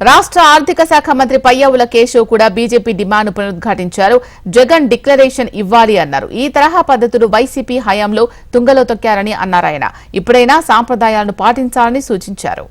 రాష్ట్ర ఆర్థిక శాఖ మంత్రి పయ్యవుల కేశవ్ కూడా బీజేపీ డిమాండ్ పునరుద్ఘాటించారు. జగన్ డిక్లరేషన్ ఇవ్వాలి అన్నారు. ఈ తరహా పద్ధతులు వైసీపీ హయాంలో తుంగలో తొక్కారని అన్నారాయన ఇప్పుడైనా సాంప్రదాయాలను పాటించాలని సూచించారు.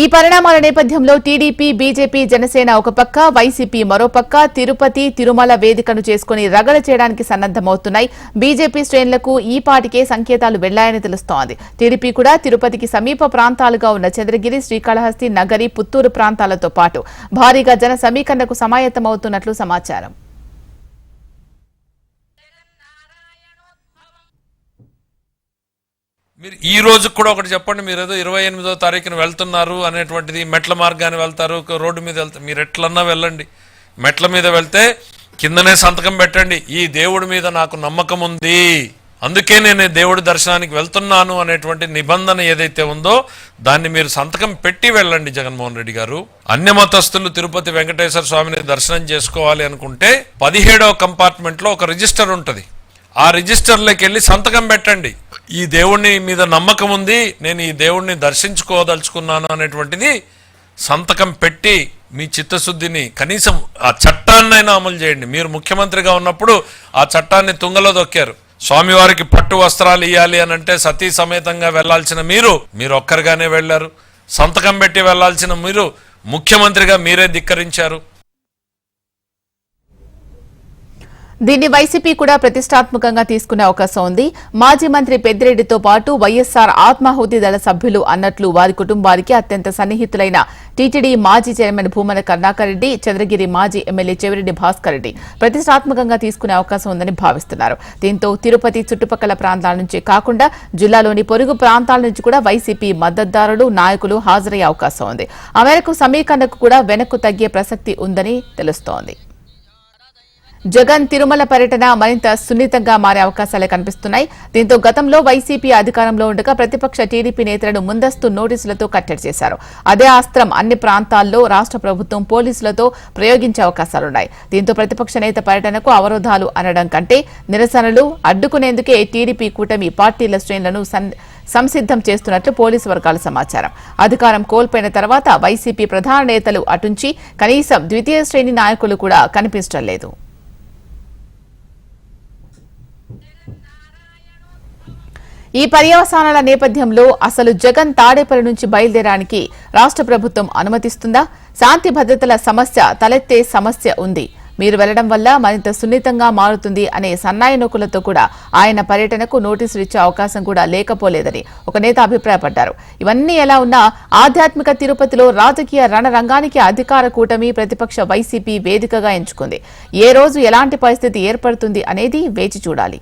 ఈ పరిణామాల నేపథ్యంలో టీడీపీ బీజేపీ జనసేన ఒక పక్క వైసీపీ మరో పక్క తిరుపతి తిరుమల వేదికను చేసుకుని రగడ చేయడానికి సన్నద్దమవుతున్నాయి బీజేపీ శ్రేణులకు ఈ పాటికే సంకేతాలు వెళ్ళాయని తెలుస్తోంది. టీడీపీ కూడా తిరుపతికి సమీప ప్రాంతాలుగా ఉన్న చంద్రగిరి శ్రీకాళహస్తి నగరి పుత్తూరు ప్రాంతాలతో పాటు భారీగా జన సమీకరణకు సమాయత్తమవుతున్నట్లు సమాచారం. మీరు ఈ రోజు కూడా ఒకటి చెప్పండి మీరు ఏదో ఇరవై ఎనిమిదో తారీఖున వెళ్తున్నారు అనేటువంటిది మెట్ల మార్గాన్ని వెళ్తారు ఒక రోడ్డు మీద వెళ్తారు మీరు ఎట్లన్నా వెళ్ళండి. మెట్ల మీద వెళ్తే కిందనే సంతకం పెట్టండి. ఈ దేవుడి మీద నాకు నమ్మకం ఉంది. అందుకే నేను దేవుడి దర్శనానికి వెళ్తున్నాను అనేటువంటి నిబంధన ఏదైతే ఉందో దాన్ని మీరు సంతకం పెట్టి వెళ్ళండి జగన్మోహన్ రెడ్డి గారు. అన్య మతస్థులు తిరుపతి వెంకటేశ్వర స్వామిని దర్శనం చేసుకోవాలి అనుకుంటే పదిహేడవ కంపార్ట్మెంట్లో ఒక రిజిస్టర్ ఉంటుంది. ఆ రిజిస్టర్లోకి వెళ్ళి సంతకం పెట్టండి. ఈ దేవుణ్ణి మీద నమ్మకం ఉంది నేను ఈ దేవుణ్ణి దర్శించుకోదలుచుకున్నాను అనేటువంటిది సంతకం పెట్టి మీ చిత్తశుద్ధిని కనీసం ఆ చట్టాన్నైనా అమలు చేయండి. మీరు ముఖ్యమంత్రిగా ఉన్నప్పుడు ఆ చట్టాన్ని తుంగలో దొక్కారు. స్వామివారికి పట్టు వస్త్రాలు ఇవ్వాలి అని అంటే సతీ సమేతంగా వెళ్ళాల్సిన మీరు మీరు ఒక్కరిగానే వెళ్ళారు. సంతకం పెట్టి వెళ్ళాల్సిన మీరు ముఖ్యమంత్రిగా మీరే ధిక్కరించారు. దీన్ని వైసీపీ కూడా ప్రతిష్టాత్మకంగా తీసుకునే అవకాశం ఉంది. మాజీ మంత్రి పెద్దిరెడ్డితో పాటు వైఎస్సార్ ఆత్మాహుతి దళ సభ్యులు అన్నట్లు వారి కుటుంబానికి అత్యంత సన్నిహితులైన టీటీడీ మాజీ చైర్మన్ భూమన కరుణాకర్ రెడ్డి చంద్రగిరి మాజీ ఎమ్మెల్యే చెవిరెడ్డి భాస్కర్ రెడ్డి ప్రతిష్టాత్మకంగా తీసుకునే అవకాశం ఉందని భావిస్తున్నారు. దీంతో తిరుపతి చుట్టుపక్కల ప్రాంతాల నుంచే కాకుండా జిల్లాలోని పొరుగు ప్రాంతాల నుంచి కూడా వైసీపీ మద్దతుదారులు నాయకులు హాజరయ్యే అవకాశం ఉంది. ఆ మేరకు సమీకరణకు కూడా వెనక్కు తగ్గే ప్రసక్తి ఉందని తెలుస్తోంది. జగన్ తిరుమల పర్యటన మరింత సున్నితంగా మారే అవకాశాలే కనిపిస్తున్నాయి. దీంతో గతంలో వైసీపీ అధికారంలో ఉండగా ప్రతిపక్ష టీడీపీ నేతలను ముందస్తు నోటీసులతో కట్టడి చేశారు. అదే ఆస్త్రం అన్ని ప్రాంతాల్లో రాష్ట్ర ప్రభుత్వం పోలీసులతో ప్రయోగించే అవకాశాలున్నాయి. దీంతో ప్రతిపక్ష నేత పర్యటనకు అవరోధాలు అనడం కంటే నిరసనలు అడ్డుకునేందుకే టీడీపీ కూటమి పార్టీల శ్రేణులను సంసిద్ధం చేస్తున్నట్లు పోలీసు వర్గాల సమాచారం. అధికారం కోల్పోయిన తర్వాత వైసీపీ ప్రధాన నేతలు అటుంచి కనీసం ద్వితీయ శ్రేణి నాయకులు కూడా కనిపించడం లేదు. ఈ పర్యవసానాల నేపథ్యంలో అసలు జగన్ తాడేపల్లి నుంచి బయలుదేరడానికి రాష్ట్ర ప్రభుత్వం అనుమతిస్తుందా? శాంతి భద్రతల సమస్య తలెత్తే సమస్య ఉంది. మీరు వెళ్ళడం వల్ల మరింత సున్నితంగా మారుతుంది అనే సన్నాయి నొక్కులతో కూడా ఆయన పర్యటనకు నోటీసులు ఇచ్చే అవకాశం కూడా లేకపోలేదని ఒక నేత అభిప్రాయపడ్డారు. ఇవన్నీ ఎలా ఉన్నా ఆధ్యాత్మిక తిరుపతిలో రాజకీయ రణరంగానికి అధికార కూటమి ప్రతిపక్ష వైసీపీ వేదికగా ఎంచుకుంది. ఏ రోజు ఎలాంటి పరిస్థితి ఏర్పడుతుంది అనేది వేచి చూడాలి.